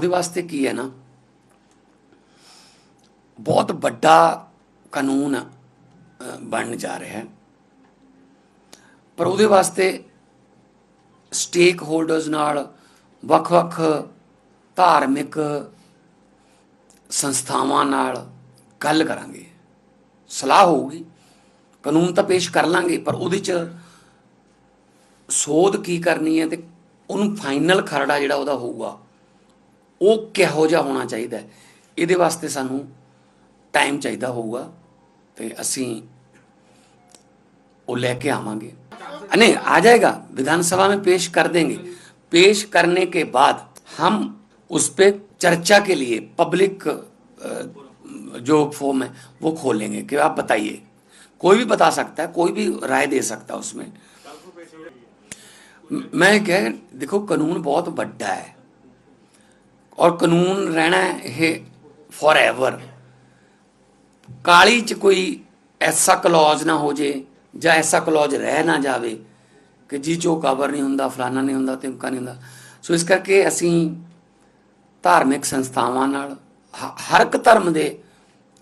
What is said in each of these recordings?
ਉਹਦੇ ਵਾਸਤੇ ਕੀ ਹੈ ਨਾ? ਬਹੁਤ ਵੱਡਾ ਕਾਨੂੰਨ ਅ, ਬਣਨ ਜਾ ਰਿਹਾ ਹੈ। ਪਰ ਉਹਦੇ ਵਾਸਤੇ ਸਟੇਕ ਹੋਲਡਰਸ ਨਾਲ ਵੱਖ-ਵੱਖ ਧਾਰਮਿਕ ਸੰਸਥਾਵਾਂ ਨਾਲ ਗੱਲ ਕਰਾਂਗੇ। ਸਲਾਹ ਹੋਊਗੀ। ਕਾਨੂੰਨ ਤਾਂ ਪੇਸ਼ ਕਰ ਲਾਂਗੇ ਪਰ ਉਹਦੇ ਚ ਸੋਧ ਕੀ ਕਰਨੀ ਹੈ ਤੇ ਉਹਨੂੰ ਫਾਈਨਲ ਖਰੜਾ ਜਿਹੜਾ ਉਹਦਾ ਹੋਊਗਾ। ਉਹ ਕਿਹੋ ਜਿਹਾ ਹੋਣਾ ਚਾਹੀਦਾ ਹੈ ਇਹਦੇ ਵਾਸਤੇ ਸਾਨੂੰ ਟਾਈਮ ਚਾਹੀਦਾ ਹੋਊਗਾ ਤੇ ਅਸੀਂ वो लेके आवांगे नहीं आ जाएगा विधानसभा में पेश कर देंगे पेश करने के बाद हम उस पे चर्चा के लिए पब्लिक जो फॉर्म है वो खोलेंगे कि आप बताइए कोई भी बता सकता है कोई भी राय दे सकता है उसमें म- मैं कह देखो कानून बहुत बड़ा है और कानून रहना है फॉर एवर ਕਾਲੀ ਚ ਕੋਈ ਐਸਾ ਕਲੌਜ ਨਾ ਹੋ ਜੇ ਜਾਂ ਐਸਾ ਕਲੌਜ ਰਹਿ ਨਾ ਜਾਵੇ ਕਿ ਜੀ ਚੋ ਕਵਰ ਨਹੀਂ ਹੁੰਦਾ ਫਲਾਨਾ ਨਹੀਂ ਹੁੰਦਾ ਤਿਮਕਾ ਨਹੀਂ ਹੁੰਦਾ ਸੋ ਇਸ ਕਰਕੇ ਅਸੀਂ ਧਾਰਮਿਕ ਸੰਸਥਾਵਾਂ ਨਾਲ ਹ- ਹਰ ਇੱਕ ਧਰਮ ਦੇ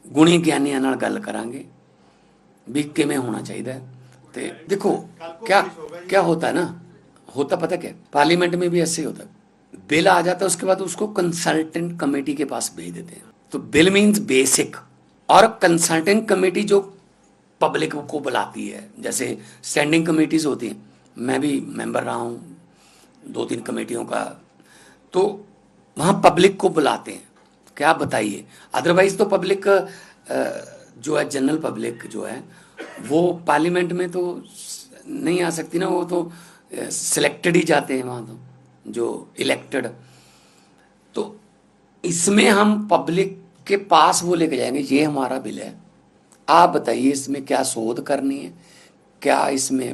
ਗੁਣੀ ਗਿਆਨੀਆਂ ਨਾਲ ਗੱਲ ਕਰਾਂਗੇ ਵੀ ਕਿਵੇਂ ਹੋਣਾ ਚਾਹੀਦਾ ਹੈ ਤੇ देखो क्या क्या होता है ना होता पता क्या पार्लियामेंट में भी ऐसे ही होता है बिल आ जाता है, उसके बाद उसको कंसल्टेंट कमेटी के पास भेज देते हैं। तो बिल मीन्स बेसिक और कंसल्टेंट कमेटी जो पब्लिक को बुलाती है, जैसे स्टैंडिंग कमेटीज होती हैं, मैं भी मेंबर रहा हूँ दो तीन कमेटियों का। तो वहाँ पब्लिक को बुलाते हैं। क्या आप बताइए? अदरवाइज़ तो पब्लिक जो है जनरल पब्लिक जो है, वो पार्लियामेंट में तो नहीं आ सकती ना, वो तो सिलेक्टेड ही जाते हैं वहाँ तो। जो इलेक्टेड तो इसमें हम पब्लिक के पास वो लेके जाएंगे ये हमारा बिल है आप बताइए इसमें क्या शोध करनी है क्या इसमें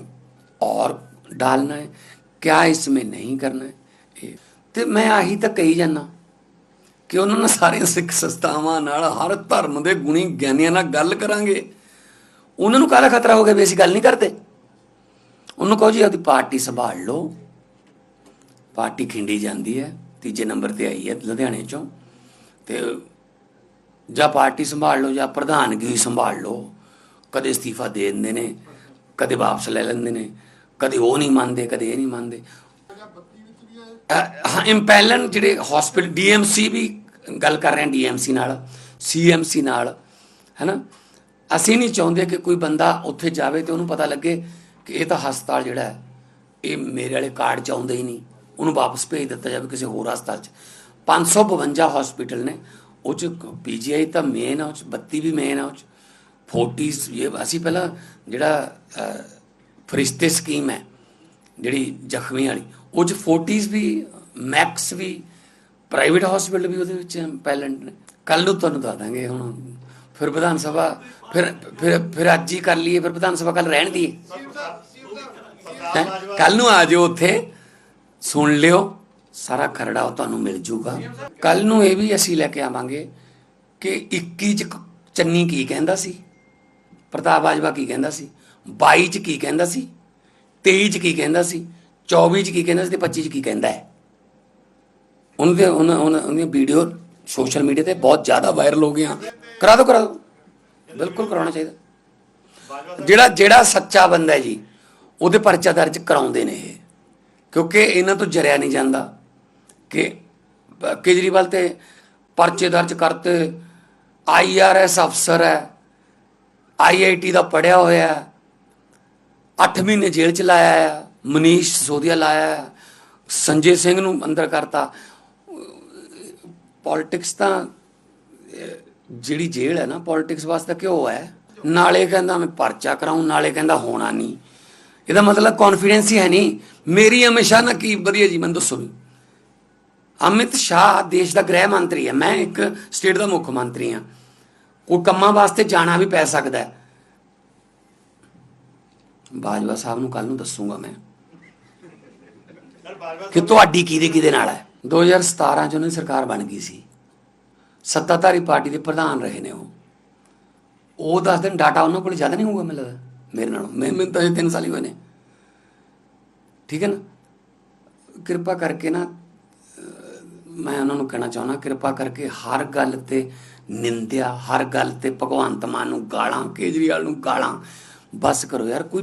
और डालना है क्या इसमें नहीं करना है ਇਹ- ਤੇ ਮੈਂ ਆਹੀ ਤਾਂ ਕਹੀ ਜਾਂਦਾ ਕਿ ਉਹਨਾਂ ਨਾਲ ਸਾਰੇ ਸਿੱਖ ਸੰਸਥਾਵਾਂ ਨਾਲ ਹਰ ਧਰਮ ਦੇ ਗੁਣੀ ਗਿਆਨੀਆਂ ਨਾਲ ਗੱਲ ਕਰਾਂਗੇ ਉਹਨਾਂ ਨੂੰ ਕਾਹਦਾ ਖਤਰਾ ਹੋ ਗਿਆ ਵੀ ਅਸੀਂ ਗੱਲ ਨਹੀਂ ਕਰਦੇ ਉਹਨੂੰ ਕਹੋ ਜੀ ਆਪਦੀ ਪਾਰਟੀ ਸੰਭਾਲ ਲਓ ਪਾਰਟੀ ਖਿੰਡੀ ਜਾਂਦੀ ਹੈ, ਤੀਜੇ ਨੰਬਰ ਤੇ ਆਈ ਹੈ ਲੁਧਿਆਣੇ ਚੋਂ। ਤੇ ਜਾਂ ਪਾਰਟੀ ਸੰਭਾਲ ਲਓ ਜਾਂ ਪ੍ਰਧਾਨਗੀ ਸੰਭਾਲ ਲਓ, ਕਦੇ ਅਸਤੀਫਾ ਦੇ ਦਿੰਦੇ ਨੇ, ਕਦੇ ਵਾਪਸ ਲੈ ਲੈਂਦੇ ਨੇ, ਕਦੇ ਉਹ ਨਹੀਂ ਮੰਨਦੇ, ਕਦੇ ਇਹ ਨਹੀਂ ਮੰਨਦੇ। ਹਾਂ ਇੰਪੈਲਨ ਜਿਹੜੇ ਹਸਪੀਟਲ ਡੀਐਮਸੀ ਵੀ ਗੱਲ ਕਰ ਰਹੇ ਹਾਂ ਡੀਐਮਸੀ ਨਾਲ ਸੀਐਮਸੀ ਨਾਲ ਹੈਨਾ ਅਸੀਂ ਨਹੀਂ ਚਾਹੁੰਦੇ ਕਿ ਕੋਈ ਬੰਦਾ ਉੱਥੇ ਜਾਵੇ ਤੇ ਉਹਨੂੰ ਪਤਾ ਲੱਗੇ ਕਿ ਇਹ ਤਾਂ ਹਸਪਤਾਲ ਜਿਹੜਾ ਹੈ, ਇਹ ਮੇਰੇ ਵਾਲੇ ਕਾਰਡ ਚ ਆਉਂਦਾ ਹੀ ਨਹੀਂ। ਉਹਨੂੰ ਵਾਪਸ ਭੇਜ ਦਿੱਤਾ ਜਾਵੇ ਕਿਸੇ ਹੋਰ ਹਸਪਤਾਲ ਚ। 552 ਹਸਪੀਟਲ ਨੇ, ਉਹ ਚ ਪੀਜੀਆਈ ਤਾਂ ਮੇਨ ਆ, ਉਹ ਚ 32 ਵੀ ਮੇਨ ਆ, ਉਹ ਚ 40s ਇਹ ਅਸੀਂ ਪਹਿਲਾਂ ਜਿਹੜਾ ਫਰਿਸ਼ਤੇ ਸਕੀਮ ਹੈ, ਜਿਹੜੀ ਜ਼ਖਮੀ ਵਾਲੀ, ਉਹ ਚ 40s ਵੀ ਮੈਕਸ ਵੀ ਪ੍ਰਾਈਵੇਟ ਹਸਪੀਟਲ ਵੀ ਉਹਦੇ ਵਿੱਚ ਪੈਲੈਂਟ ਨੇ। ਕੱਲ ਨੂੰ ਤੁਹਾਨੂੰ ਦੱਸ ਦਾਂਗੇ ਹੁਣ। ਫਿਰ ਵਿਧਾਨ ਸਭਾ, ਫਿਰ ਫਿਰ ਫਿਰ ਅੱਜ ਹੀ ਕਰ ਲਈਏ, ਫਿਰ ਵਿਧਾਨ ਸਭਾ ਕੱਲ ਰਹਿਣ ਦੀ ਕੱਲ ਨੂੰ ਆ ਜਾਓ ਉੱਥੇ। ਸੁਣ ਲਿਓ, ਸਾਰਾ ਖਰੜਾ ਉਹ ਤੁਹਾਨੂੰ ਮਿਲ ਜੂਗਾ। ਕੱਲ ਨੂੰ ਇਹ ਵੀ ਅਸੀਂ ਲੈ ਕੇ ਆਵਾਂਗੇ ਕਿ 21 ਚ ਚੰਨੀ ਕੀ ਕਹਿੰਦਾ ਸੀ? ਪ੍ਰਤਾਪ ਬਾਜਵਾ ਕੀ ਕਹਿੰਦਾ ਸੀ? 22 ਚ ਕੀ ਕਹਿੰਦਾ ਸੀ? 23 ਚ ਕੀ ਕਹਿੰਦਾ ਸੀ? 24 ਚ ਕੀ ਕਹਿੰਦਾ ਸੀ ਤੇ 25 ਚ ਕੀ ਕਹਿੰਦਾ ਹੈ? ਉਹਨਾਂ ਦੇ ਉਹਨਾਂ ਉਹਨਾਂ ਉਹਦੀਆਂ ਵੀਡੀਓ ਸੋਸ਼ਲ ਮੀਡੀਆ ਤੇ ਬਹੁਤ ਜ਼ਿਆਦਾ ਵਾਇਰਲ ਹੋ ਗਈਆਂ। ਕਰਾ ਦਿਓ ਕਰਾ ਦਿਓ। ਬਿਲਕੁਲ ਕਰਾਉਣਾ ਚਾਹੀਦਾ। ਜਿਹੜਾ ਜਿਹੜਾ ਸੱਚਾ ਬੰਦਾ ਹੈ ਜੀ, ਉਹਦੇ ਪਰਚਾ ਦਰਜ ਕਰਾਉਂਦੇ ਨੇ ਇਹ। ਕਿਉਂਕਿ ਇਹਨਾਂ ਤੋਂ ਜਰਿਆ ਨਹੀਂ ਜਾਂਦਾ ਕਿ ਕੇਜਰੀਵਾਲ ਤੇ ਪਰਚੇ ਦਰਜ ਕਰਤੇ ਆਈਆਰਐਸ ਅਫਸਰ ਹੈ ਆਈਆਈਟੀ ਦਾ ਪੜਿਆ ਹੋਇਆ ਹੈ 8 ਮਹੀਨੇ ਜੇਲ੍ਹ ਚ ਲਾਇਆ ਹੈ, ਮਨੀਸ਼ ਸੋਧੀਆ ਲਾਇਆ ਹੈ, ਸੰਜੇ ਸਿੰਘ ਨੂੰ ਅੰਦਰ ਕਰਤਾ। ਪੋਲਿਟਿਕਸ ਤਾਂ, ਜਿਹੜੀ ਜੇਲ੍ਹ ਹੈ ਨਾ, ਪੋਲਿਟਿਕਸ ਵਾਸਤੇ ਕਿਉਂ ਹੈ। ਨਾਲੇ ਕਹਿੰਦਾ ਮੈਂ ਪਰਚਾ ਕਰਾਉਂ ਨਾਲੇ ਕਹਿੰਦਾ ਹੋਣਾ ਨਹੀਂ। ਇਹਦਾ ਮਤਲਬ ਕੌਨਫੀਡੈਂਸ ਹੀ ਹੈ ਨਹੀਂ। ਮੇਰੀ ਹਮੇਸ਼ਾ ਨਾ ਕੀ ਵਧੀਆ ਜੀ, ਮੈਨੂੰ ਦੱਸੋ ਵੀ। ਅਮਿਤ ਸ਼ਾਹ ਦੇਸ਼ ਦਾ ਗ੍ਰਹਿ ਮੰਤਰੀ ਹੈ। ਮੈਂ ਇੱਕ ਸਟੇਟ ਦਾ ਮੁੱਖ ਮੰਤਰੀ ਹਾਂ। ਕੋਈ ਕੰਮਾਂ ਵਾਸਤੇ ਜਾਣਾ ਵੀ ਪੈ ਸਕਦਾ ਹੈ। ਬਾਜਵਾ ਸਾਹਿਬ ਨੂੰ ਕੱਲ ਨੂੰ ਦੱਸੂਗਾ ਮੈਂ। ਕਿ ਤੁਹਾਡੀ ਕਿਹਦੇ ਕਿਹਦੇ ਨਾਲ ਹੈ? 2017 ਚ ਉਹਨਾਂ ਦੀ ਸਰਕਾਰ ਬਣ ਗਈ ਸੀ। ਸੱਤਾਧਾਰੀ ਪਾਰਟੀ ਦੇ ਪ੍ਰਧਾਨ ਰਹੇ ਨੇ ਉਹ। ਉਹ ਦੱਸ ਦਿਨ ਡਾਟਾ ਉਹਨਾਂ ਕੋਲ ਜ਼ਿਆਦਾ ਨਹੀਂ ਹੋਊਗਾ, ਮੈਨੂੰ ਲੱਗਦਾ। ਮੇਰੇ ਨਾਲੋਂ। ਮੈਂ ਮੈਨੂੰ ਤਾਂ ਇਹ 3 ਸਾਲ ਹੀ ਹੋਏ ਨੇ। ਠੀਕ ਹੈ ਨਾ? ਕਿਰਪਾ ਕਰਕੇ ਨਾ ਮੈਂ ਉਹਨਾਂ ਨੂੰ ਕਹਿਣਾ ਚਾਹੁੰਦਾ ਕਿਰਪਾ ਕਰਕੇ ਹਰ ਗੱਲ ਤੇ ਨਿੰਦਿਆ ਹਰ ਗੱਲ ਤੇ ਭਗਵੰਤ ਮਾਨ ਨੂੰ ਗਾਲਾਂ ਕੇਜਰੀਵਾਲ ਨੂੰ ਗਾਲਾਂ ਬਸ ਕਰੋ ਯਾਰ। ਕੋਈ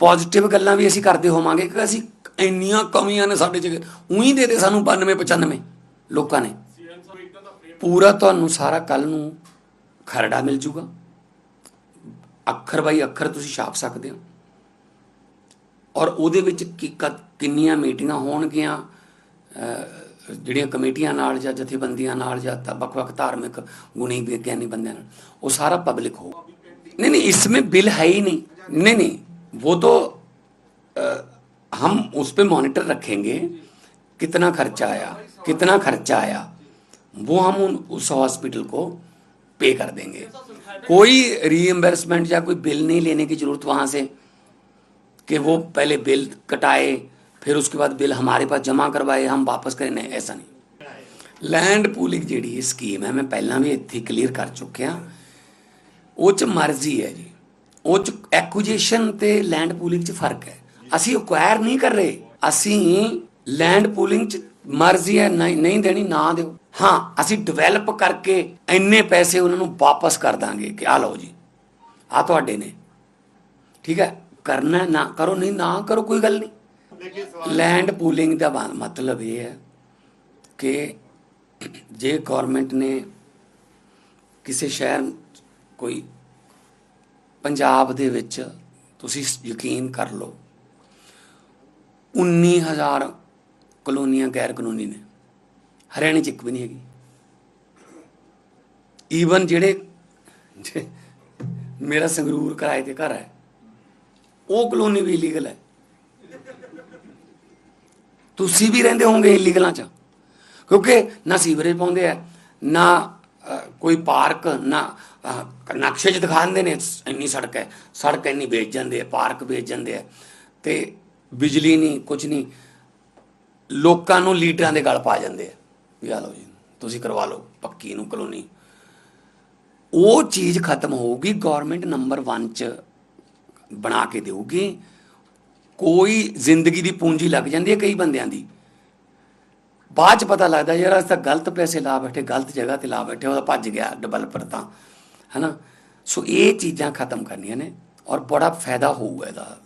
ਪੋਜ਼ਿਟਿਵ ਗੱਲਾਂ ਵੀ ਅਸੀਂ ਕਰਦੇ ਹੋਵਾਂਗੇ ਕਿ ਅਸੀਂ ਇੰਨੀਆਂ ਕਮੀਆਂ ਨੇ ਸਾਡੇ ਚ। ਉਹੀ ਦੇ ਦੇ ਸਾਨੂੰ 92 95 ਲੋਕਾਂ ਨੇ। ਪੂਰਾ ਤੁਹਾਨੂੰ ਸਾਰਾ ਕੱਲ ਨੂੰ ਖਰੜਾ ਮਿਲ ਜੂਗਾ। ਅੱਖਰ ਬਾਈ ਅੱਖਰ ਤੁਸੀਂ ਛਾਪ ਸਕਦੇ ਹੋ ਔਰ ਉਹਦੇ ਵਿੱਚ ਕੀ ਕ- ਕਿੰਨੀਆਂ ਮੀਟਿੰਗਾਂ ਹੋਣਗੀਆਂ ਅਹ, ਜਿਹੜੀਆਂ ਕਮੇਟੀਆਂ ਨਾਲ ਜਾਂ ਜਥੇਬੰਦੀਆਂ ਨਾਲ ਜਾਂ ਤਾਂ ਵੱਖ-ਵੱਖ ਧਾਰਮਿਕ ਗੁਣੀ ਵਿਗਿਆਨੀ ਬੰਦਿਆਂ ਨਾਲ ਉਹ ਸਾਰਾ पब्लिक हो नहीं नहीं इसमें बिल है ही नहीं नहीं नहीं वो तो अ, हम उस पे मॉनिटर रखेंगे कितना खर्चा आया कितना खर्चा आया वो हम उन उस हॉस्पिटल को पे कर देंगे कोई रीएम्बर्समेंट या कोई बिल नहीं लेने की जरूरत वहां से कि वो पहले बिल कटाए फिर उसके बाद बिल हमारे पास जमा करवाए हम वापस करें नहीं ऐसा नहीं ਲੈਂਡ ਪੂਲਿੰਗ ਜਿਹੜੀ ਸਕੀਮ ਹੈ ਮੈਂ ਪਹਿਲਾਂ ਵੀ ਇੱਥੇ ਕਲੀਅਰ ਕਰ ਚੁੱਕਿਆ ਉਹ ਚ ਮਰਜ਼ੀ ਹੈ ਜੀ ਉਹ ਚ ਐਕੁਜੀਸ਼ਨ ਤੇ ਲੈਂਡ ਪੂਲਿੰਗ ਚ ਫਰਕ ਹੈ ਅਸੀਂ ਅਕਵਾਇਰ ਨਹੀਂ ਕਰ ਰਹੇ ਅਸੀਂ ਲੈਂਡ ਪੂਲਿੰਗ ਚ ਮਰਜ਼ੀ ਹੈ ਨਹੀਂ ਨਹੀਂ ਦੇਣੀ ਨਾ ਦਿਓ ਹਾਂ ਅਸੀਂ ਡਿਵੈਲਪ ਕਰਕੇ ਇੰਨੇ ਪੈਸੇ ਉਹਨਾਂ ਨੂੰ ਵਾਪਸ ਕਰ ਦਾਂਗੇ ਕਿ ਆ ਲਓ ਜੀ ਆ ਤੁਹਾਡੇ ਨੇ। ਠੀਕ ਹੈ? ਕਰਨਾ ਨਾ ਕਰੋ ਨਹੀਂ ਨਾ ਕਰੋ ਕੋਈ ਗੱਲ ਨਹੀਂ। ਲੈਂਡ ਪੂਲਿੰਗ ਦਾ ਮਤਲਬ ਇਹ ਹੈ ਕਿ ਜੇ ਗਵਰਨਮੈਂਟ ਨੇ ਕਿਸੇ ਸ਼ਹਿਰ ਕੋਈ ਪੰਜਾਬ ਦੇ ਵਿੱਚ ਤੁਸੀਂ ਯਕੀਨ ਕਰ ਲਓ 19000 ਕਲੋਨੀਆਂ ਗੈਰ ਕਾਨੂੰਨੀ ਨੇ। ਹਰਿਆਣੇ ਚ ਇੱਕ ਵੀ ਨਹੀਂ ਹੈਗੀ। ਈਵਨ ਜਿਹੜੇ ਜੇ- ਮੇਰਾ ਸੰਗਰੂਰ ਕਿਰਾਏ ਤੇ ਘਰ ਹੈ, ਉਹ ਕਲੋਨੀ ਵੀ ਇਲੀਗਲ ਹੈ। ਤੁਸੀਂ ਵੀ ਰਹਿੰਦੇ ਹੋਵੋਗੇ ਇਲੀਗਲਾਂ ਚ, ਕਿਉਂਕਿ ਨਾ ਸੀਵਰੇਜ ਪਾਉਂਦੇ ਆ, ਨਾ ਕੋਈ ਪਾਰਕ, ਨਾ ਨਕਸ਼ੇ 'ਚ ਦਿਖਾ ਦਿੰਦੇ ਨੇ, ਇੰਨੀ ਸੜਕ ਹੈ, ਸੜਕ ਇੰਨੀ ਵੇਚ ਜਾਂਦੇ ਆ, ਪਾਰਕ ਵੇਚ ਜਾਂਦੇ ਆ, ਤੇ ਬਿਜਲੀ ਨਹੀਂ ਕੁਝ ਨਹੀਂ, ਲੋਕਾਂ ਨੂੰ ਲੀਟਰਾਂ ਦੇ ਗਲ ਪਾ ਜਾਂਦੇ ਆ। ਵੀ ਆ ਲਓ ਜੀ, ਤੁਸੀਂ ਕਰਵਾ ਲਓ, ਪੱਕੀ ਨੂੰ ਕਲੋਨੀ। ਉਹ ਚੀਜ਼ ਖਤਮ ਹੋਊਗੀ ਗਵਰਨਮੈਂਟ ਨੰਬਰ 1 ਚ ਬਣਾ ਕੇ ਦੇਊਗੀ। ਕੋਈ ਜ਼ਿੰਦਗੀ ਦੀ ਪੂੰਜੀ ਲੱਗ ਜਾਂਦੀ ਹੈ ਕਈ ਬੰਦਿਆਂ ਦੀ। ਬਾਅਦ ਚ ਪਤਾ ਲੱਗਦਾ ਯਾਰ, ਅਸੀਂ ਤਾਂ ਗਲਤ ਪੈਸੇ ਲਾ ਬੈਠੇ, ਗਲਤ ਜਗ੍ਹਾ ਤੇ ਲਾ ਬੈਠੇ, ਉਹਦਾ ਭੱਜ ਗਿਆ ਡਿਵੈਲਪਰ ਤਾਂ, ਹਨਾ? ਸੋ ਇਹ ਚੀਜ਼ਾਂ ਖਤਮ ਕਰਨੀਆਂ ਨੇ ਔਰ ਬੜਾ ਫਾਇਦਾ ਹੋਊਗਾ ਇਹਦਾ।